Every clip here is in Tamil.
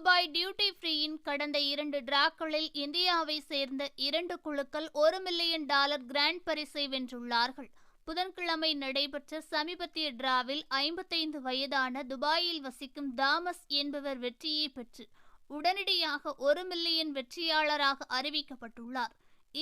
துபாய் டியூட்டி ஃப்ரீயின் கடந்த இரண்டு டிராக்களில் இந்தியாவை சேர்ந்த இரண்டு குழுக்கள் ஒரு மில்லியன் டாலர் கிராண்ட் பரிசை வென்றுள்ளார்கள். புதன்கிழமை நடைபெற்ற சமீபத்திய டிராவில் ஐம்பத்தைந்து வயதான துபாயில் வசிக்கும் தாமஸ் என்பவர் வெற்றியை பெற்று உடனடியாக ஒரு மில்லியன் வெற்றியாளராக அறிவிக்கப்பட்டுள்ளார்.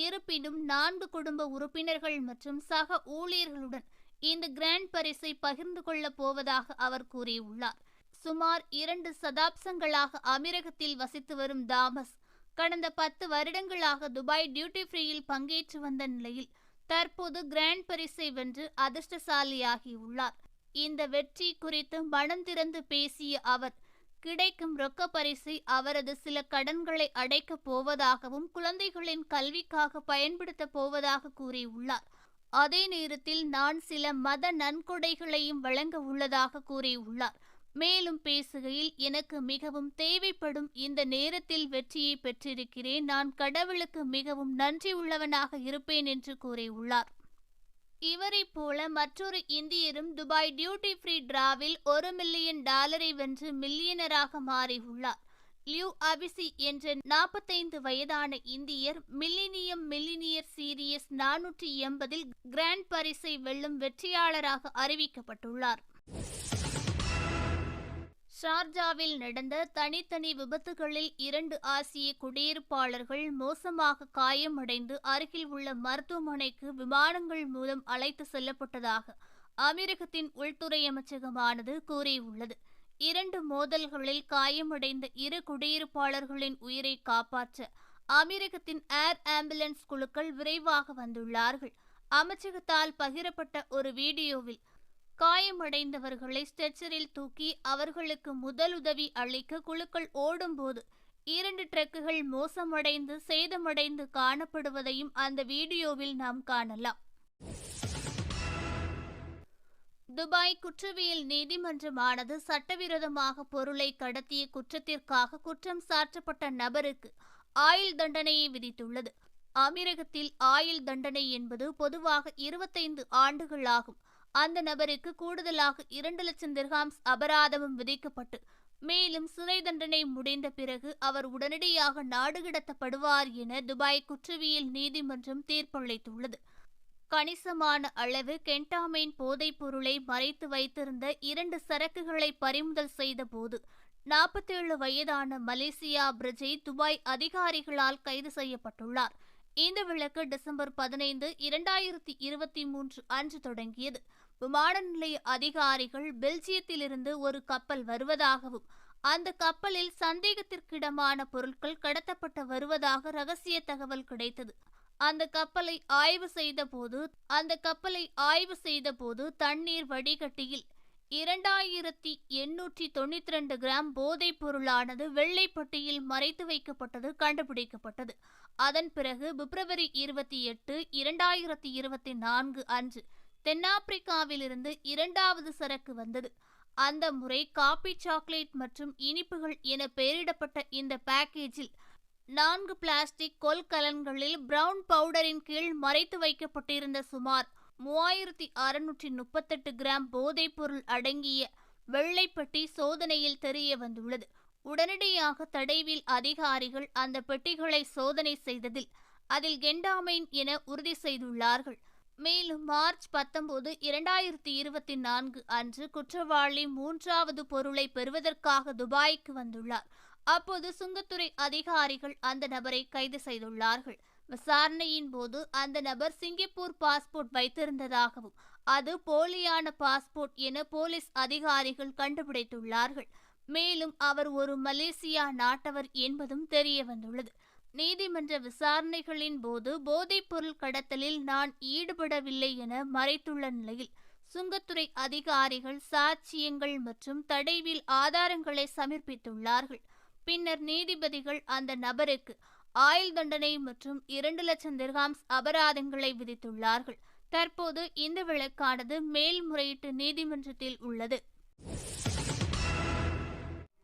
இருப்பினும் நான்கு குடும்ப உறுப்பினர்கள் மற்றும் சக ஊழியர்களுடன் இந்த கிராண்ட் பரிசை பகிர்ந்து கொள்ளப் போவதாக அவர் கூறியுள்ளார். சுமார் இரண்டு சதாப்சங்களாக அமீரகத்தில் வசித்து வரும் தாமஸ் கடந்த பத்து வருடங்களாக துபாய் டியூட்டி ஃப்ரீயில் பங்கேற்று வந்த நிலையில் தற்போது கிராண்ட் பரிசை வென்று அதிர்ஷ்டசாலியாகியுள்ளார். இந்த வெற்றி குறித்து மனம் திறந்து பேசிய அவர் கிடைக்கும் ரொக்க பரிசை அவரது சில கடன்களை அடைக்கப் போவதாகவும் குழந்தைகளின் கல்விக்காக பயன்படுத்தப் போவதாக கூறியுள்ளார். அதே நேரத்தில் நான் சில மத நன்கொடைகளையும் வழங்க உள்ளதாக கூறியுள்ளார். மேலும் பேசுகையில் எனக்கு மிகவும் தேவைப்படும் இந்த நேரத்தில் வெற்றியை பெற்றிருக்கிறேன். நான் கடவுளுக்கு மிகவும் நன்றி உள்ளவனாக இருப்பேன் என்று கூறியுள்ளார். இவரைப் போல மற்றொரு இந்தியரும் துபாய் டியூட்டி ஃப்ரீ டிராவில் ஒரு மில்லியன் டாலரை வென்று மில்லியனராக மாறியுள்ளார். லியூ அபிசி என்ற நாற்பத்தைந்து வயதான இந்தியர் மில்லினியம் மில்லினியர் சீரியஸ் நானூற்றி எண்பதில் கிராண்ட் பரிசை வெல்லும் வெற்றியாளராக அறிவிக்கப்பட்டுள்ளார். ஷார்ஜாவில் நடந்த தனித்தனி விபத்துகளில் இரண்டு ஆசிய குடியிருப்பாளர்கள் மோசமாக காயமடைந்து அருகில் உள்ள மருத்துவமனைக்கு விமானங்கள் மூலம் அழைத்து செல்லப்பட்டதாக அமெரிக்கத்தின் உள்துறை அமைச்சகமானது கூறியுள்ளது. இரண்டு மோதல்களில் காயமடைந்த இரு குடியிருப்பாளர்களின் உயிரை காப்பாற்ற அமெரிக்கத்தின் ஏர் ஆம்புலன்ஸ் குழுக்கள் விரைவாக வந்துள்ளார்கள். அமைச்சகத்தால் பகிரப்பட்ட ஒரு வீடியோவில் காயமடைந்தவர்களை ஸ்ட்ரெச்சரில் தூக்கி அவர்களுக்கு முதலுதவி அளிக்க குழுக்கள் ஓடும்போது இரண்டு ட்ரக்குகள் மோசமடைந்து சேதமடைந்து காணப்படுவதையும் அந்த வீடியோவில் நாம் காணலாம். துபாய் குற்றவியல் நீதிமன்றமானது சட்டவிரோதமாக பொருளை கடத்திய குற்றத்திற்காக குற்றம் சாற்றப்பட்ட நபருக்கு ஆயுள் தண்டனையை விதித்துள்ளது. அமீரகத்தில் ஆயுள் தண்டனை என்பது பொதுவாக இருபத்தைந்து ஆண்டுகளாகும் அந்த நபருக்கு கூடுதலாக இரண்டு லட்சம் திர்ஹாம்ஸ் அபராதமும் விதிக்கப்பட்டு மேலும் சிறை தண்டனை முடிந்த பிறகு அவர் உடனடியாக நாடு கடத்தப்படுவார் என துபாய் குற்றவியல் நீதிமன்றம் தீர்ப்பளித்துள்ளது. கணிசமான அளவு கென்டாமைன் போதைப் பொருளை மறைத்து வைத்திருந்த இரண்டு சரக்குகளை பறிமுதல் செய்தபோது நாற்பத்தேழு வயதான மலேசியா பிரஜை துபாய் அதிகாரிகளால் கைது செய்யப்பட்டுள்ளார். இந்த விளக்கு டிசம்பர் பதினைந்து இரண்டாயிரத்தி இருபத்தி மூன்று அன்று தொடங்கியது. விமான நிலைய அதிகாரிகள் பெல்ஜியத்திலிருந்து ஒரு கப்பல் வருவதாகவும் அந்த கப்பலில் சந்தேகத்திற்கிடமான பொருட்கள் கடத்தப்பட்டு வருவதாக ரகசிய தகவல் கிடைத்தது. அந்த கப்பலை ஆய்வு செய்தபோது அந்த கப்பலை ஆய்வு செய்தபோது தண்ணீர் வடிகட்டியில் இரண்டாயிரத்தி எண்ணூற்றி தொண்ணூத்தி ரெண்டு கிராம் போதைப் பொருளானது வெள்ளைப்பட்டியில் மறைத்து வைக்கப்பட்டது கண்டுபிடிக்கப்பட்டது. அதன் பிறகு பிப்ரவரி இருபத்தி எட்டு இரண்டாயிரத்தி இருபத்தி நான்கு அன்று தென்னாப்பிரிக்காவிலிருந்து இரண்டாவது சரக்கு வந்தது. அந்த முறை காபி சாக்லேட் மற்றும் இனிப்புகள் என பெயரிடப்பட்ட இந்த பேக்கேஜில் நான்கு பிளாஸ்டிக் கொள்கலன்களில் பிரவுன் பவுடரின் கீழ் மறைத்து வைக்கப்பட்டிருந்த சுமார் மூவாயிரத்தி அறுநூற்றி முப்பத்தெட்டு கிராம் போதைப்பொருள் அடங்கிய வெள்ளைப்பட்டி சோதனையில் தெரிய வந்துள்ளது. உடனடியாக தடைவில் அதிகாரிகள் அந்த பெட்டிகளை சோதனை செய்ததில் அதில் கெண்டாமைன் என உறுதி செய்துள்ளார்கள். மேலும் மார்ச் பத்தொன்பது இரண்டாயிரத்தி இருபத்தி நான்கு அன்று குற்றவாளி மூன்றாவது பொருளை பெறுவதற்காக துபாய்க்கு வந்துள்ளார். அப்போது சுங்கத்துறை அதிகாரிகள் அந்த நபரை கைது செய்துள்ளார்கள். விசாரணையின் போது அந்த நபர் சிங்கப்பூர் பாஸ்போர்ட் வைத்திருந்ததாகவும் அது போலியான பாஸ்போர்ட் என போலீஸ் அதிகாரிகள் கண்டுபிடித்துள்ளார்கள். மேலும் அவர் ஒரு மலேசியா நாட்டவர் என்பதும் தெரிய வந்துள்ளது. நீதிமன்ற விசாரணைகளின் போது போதைப்பொருள் கடத்தலில் நான் ஈடுபடவில்லை என மறைத்துள்ள நிலையில் சுங்கத்துறை அதிகாரிகள் சாட்சியங்கள் மற்றும் தடைவில் ஆதாரங்களை சமர்ப்பித்துள்ளார்கள். பின்னர் நீதிபதிகள் அந்த நபருக்கு ஆயுள் தண்டனை மற்றும் இரண்டு லட்சம் திர்காம்ஸ் அபராதங்களை விதித்துள்ளார்கள். தற்போது இந்த வழக்கானது மேல்முறையீட்டு நீதிமன்றத்தில் உள்ளது.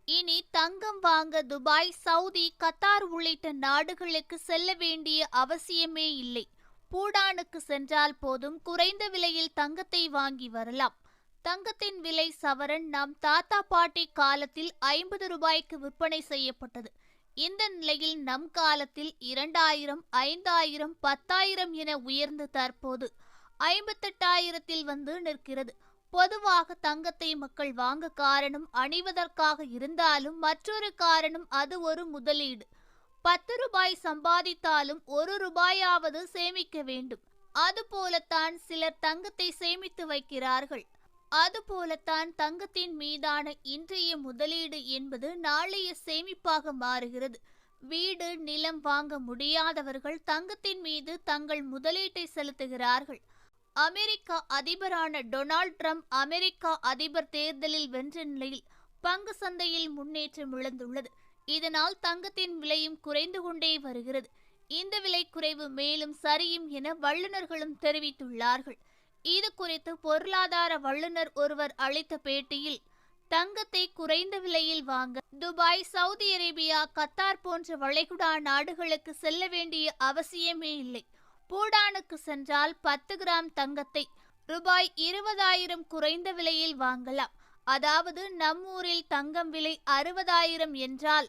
இனி தங்கம் வாங்க துபாய் சவுதி கத்தார் உள்ளிட்ட நாடுகளுக்கு செல்ல வேண்டிய அவசியமே இல்லை. பூடானுக்கு சென்றால் போதும் குறைந்த விலையில் தங்கத்தை வாங்கி வரலாம். தங்கத்தின் விலை சவரன் நம் தாத்தா பாட்டி காலத்தில் ஐம்பது ரூபாய்க்கு விற்பனை செய்யப்பட்டது. இந்த நிலையில் நம் காலத்தில் இரண்டாயிரம் ஐந்தாயிரம் பத்தாயிரம் என உயர்ந்து தற்போது ஐம்பத்தெட்டாயிரத்தில் வந்து நிற்கிறது. பொதுவாக தங்கத்தை மக்கள் வாங்க காரணம் அணிவதற்காக இருந்தாலும் மற்றொரு காரணம் அது ஒரு முதலீடு. பத்து ரூபாய் சம்பாதித்தாலும் ஒரு ரூபாயாவது சேமிக்க வேண்டும். அதுபோலத்தான் சிலர் தங்கத்தை சேமித்து வைக்கிறார்கள். அதுபோலத்தான் தங்கத்தின் மீதான இன்றைய முதலீடு என்பது நாளைய சேமிப்பாக மாறுகிறது. வீடு நிலம் வாங்க முடியாதவர்கள் தங்கத்தின் மீது தங்கள் முதலீட்டை செலுத்துகிறார்கள். அமெரிக்கா அதிபரான டொனால்ட் ட்ரம்ப் அமெரிக்கா அதிபர் தேர்தலில் வென்ற நிலையில் பங்கு சந்தையில் முன்னேற்றம் இழந்துள்ளது. இதனால் தங்கத்தின் விலையும் குறைந்து கொண்டே வருகிறது. இந்த விலை குறைவு மேலும் சரியும் என வல்லுநர்களும் தெரிவித்துள்ளார்கள். இது குறித்து பொருளாதார வல்லுநர் ஒருவர் அளித்த பேட்டியில் தங்கத்தை குறைந்த விலையில் வாங்க துபாய் சவுதி அரேபியா கத்தார் போன்ற வளைகுடா நாடுகளுக்கு செல்ல வேண்டிய அவசியமே இல்லை. பூடானுக்கு சென்றால் பத்து கிராம் தங்கத்தை ரூபாய் இருபதாயிரம் குறைந்த விலையில் வாங்கலாம். அதாவது நம் ஊரில் தங்கம் விலை அறுபதாயிரம் என்றால்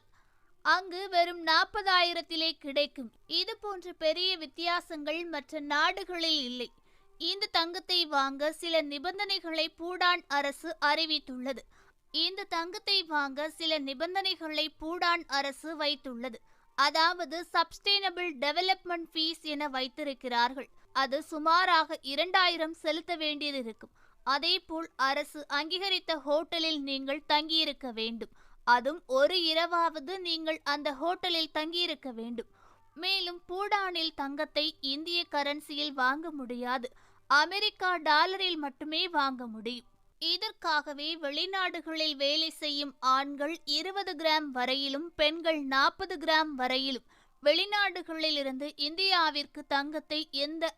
அங்கு வெறும் நாற்பதாயிரத்திலே கிடைக்கும். இது போன்ற பெரிய வித்தியாசங்கள் மற்ற நாடுகளில் இல்லை. இந்த தங்கத்தை வாங்க சில நிபந்தனைகளை பூடான் அரசு அறிவித்துள்ளது. இந்த தங்கத்தை வாங்க சில நிபந்தனைகளை பூடான் அரசு வைத்துள்ளது. அதாவது சப்ஸ்டைனபிள் டெவலப்மெண்ட் ஃபீஸ் என வைத்திருக்கிறார்கள். அது சுமாராக இரண்டாயிரம் செலுத்த வேண்டியது இருக்கும் அதேபோல் அரசு அங்கீகரித்த ஹோட்டலில் நீங்கள் தங்கியிருக்க வேண்டும். அதுவும் ஒரு இரவாவது நீங்கள் அந்த ஹோட்டலில் தங்கியிருக்க வேண்டும். மேலும் பூடானில் தங்கத்தை இந்திய கரன்சியில் வாங்க முடியாது. அமெரிக்கா டாலரில் மட்டுமே வாங்க முடியும். இதற்காகவே வெளிநாடுகளில் வேலை செய்யும் ஆண்கள் இருபது கிராம் வரையிலும் பெண்கள் நாற்பது கிராம் வரையிலும். வெளிநாடுகளில் இருந்து இந்தியாவிற்கு தங்கத்தை எந்த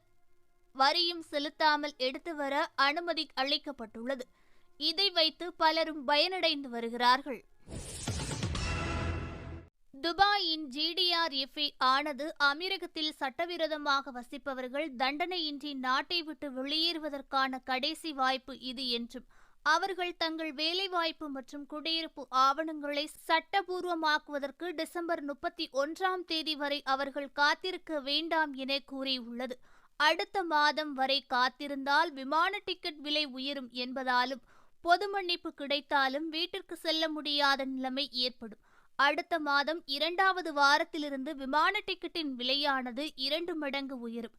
வரியும் செலுத்தாமல் எடுத்து வர அனுமதி அளிக்கப்பட்டுள்ளது. இதை வைத்து பலரும் பயனடைந்து வருகிறார்கள். துபாயின் ஜிடிஆர்எஃப்ஏ ஆனது அமீரகத்தில் சட்டவிரோதமாக வசிப்பவர்கள் தண்டனையின்றி நாட்டை விட்டு வெளியேறுவதற்கான கடைசி வாய்ப்பு இது என்றும் அவர்கள் தங்கள் வேலைவாய்ப்பு மற்றும் குடியிருப்பு ஆவணங்களை சட்டபூர்வமாக்குவதற்கு டிசம்பர் முப்பத்தி ஒன்றாம் தேதி வரை அவர்கள் காத்திருக்க வேண்டாம் என கூறியுள்ளது. அடுத்த மாதம் வரை காத்திருந்தால் விமான டிக்கெட் விலை உயரும் என்பதாலும் பொது மன்னிப்பு கிடைத்தாலும் வீட்டிற்கு செல்ல முடியாத நிலைமை ஏற்படும். அடுத்த மாதம் இரண்டாவது வாரத்திலிருந்து விமான டிக்கெட்டின் விலையானது இரண்டு மடங்கு உயரும்.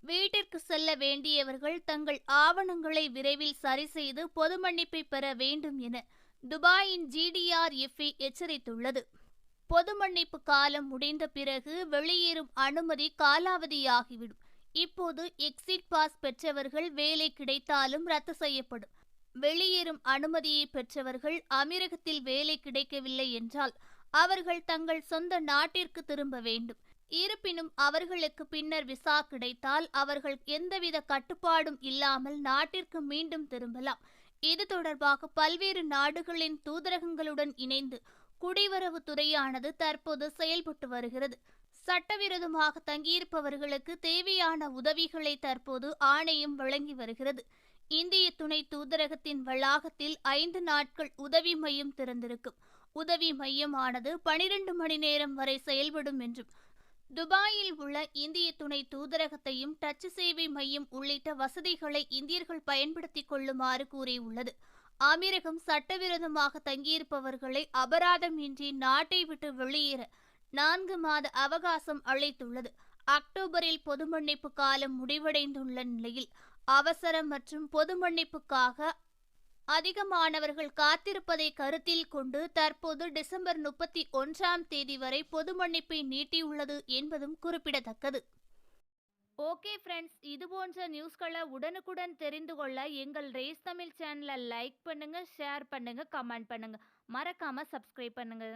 வீட்டிற்கு செல்ல வேண்டியவர்கள் தங்கள் ஆவணங்களை விரைவில் சரி செய்து பொது மன்னிப்பை பெற வேண்டும் என துபாயின் ஜிடிஆர்எஃப்ஏ எச்சரித்துள்ளது. பொது மன்னிப்பு காலம் முடிந்த பிறகு வெளியேறும் அனுமதி காலாவதியாகிவிடும். இப்போது எக்ஸிட் பாஸ் பெற்றவர்கள் வேலை கிடைத்தாலும் ரத்து செய்யப்படும். வெளியேறும் அனுமதியை பெற்றவர்கள் அமீரகத்தில் வேலை கிடைக்கவில்லை என்றால் அவர்கள் தங்கள் சொந்த நாட்டிற்கு திரும்ப வேண்டும். இருப்பினும் அவர்களுக்கு பின்னர் விசா கிடைத்தால் அவர்கள் எந்தவித கட்டுப்பாடும் இல்லாமல் நாட்டிற்கு மீண்டும் திரும்பலாம். இது தொடர்பாக பல்வேறு நாடுகளின் தூதரகங்களுடன் இணைந்து குடிவரவு துறையானது தற்போது செயல்பட்டு வருகிறது. சட்டவிரோதமாக தங்கியிருப்பவர்களுக்கு தேவையான உதவிகளை தற்போது ஆணையம் வழங்கி வருகிறது. இந்திய துணை தூதரகத்தின் வளாகத்தில் ஐந்து நாட்கள் உதவி மையம் திறந்திருக்கும். உதவி மையமானது பனிரெண்டு மணி நேரம் வரை செயல்படும் என்றும் துபாயில் உள்ள இந்திய துணை தூதரகத்தையும் டச்சு சேவை மையம் உள்ளிட்ட வசதிகளை இந்தியர்கள் பயன்படுத்திக் கொள்ளுமாறு கூறியுள்ளது. அமீரகம் சட்டவிரோதமாக தங்கியிருப்பவர்களை அபராதம் இன்றி நாட்டை விட்டு வெளியேற நான்கு மாத அவகாசம் அளித்துள்ளது. அக்டோபரில் பொது மன்னிப்பு காலம் முடிவடைந்துள்ள நிலையில் அவசரம் மற்றும் பொது மன்னிப்புக்காக அதிகமானவர்கள் காத்திருப்பதை கருத்தில் கொண்டு தற்போது டிசம்பர் முப்பத்தி ஒன்றாம் தேதி வரை பொது மன்னிப்பை நீட்டியுள்ளது என்பதும் குறிப்பிடத்தக்கது. ஓகே ஃப்ரெண்ட்ஸ் இது போன்ற நியூஸ்களை உடனுக்குடன் தெரிந்து கொள்ள எங்கள் ரேஸ் தமிழ் சேனலை லைக் பண்ணுங்க ஷேர் பண்ணுங்க கமெண்ட் பண்ணுங்க. மறக்காம சப்ஸ்கிரைப் பண்ணுங்க.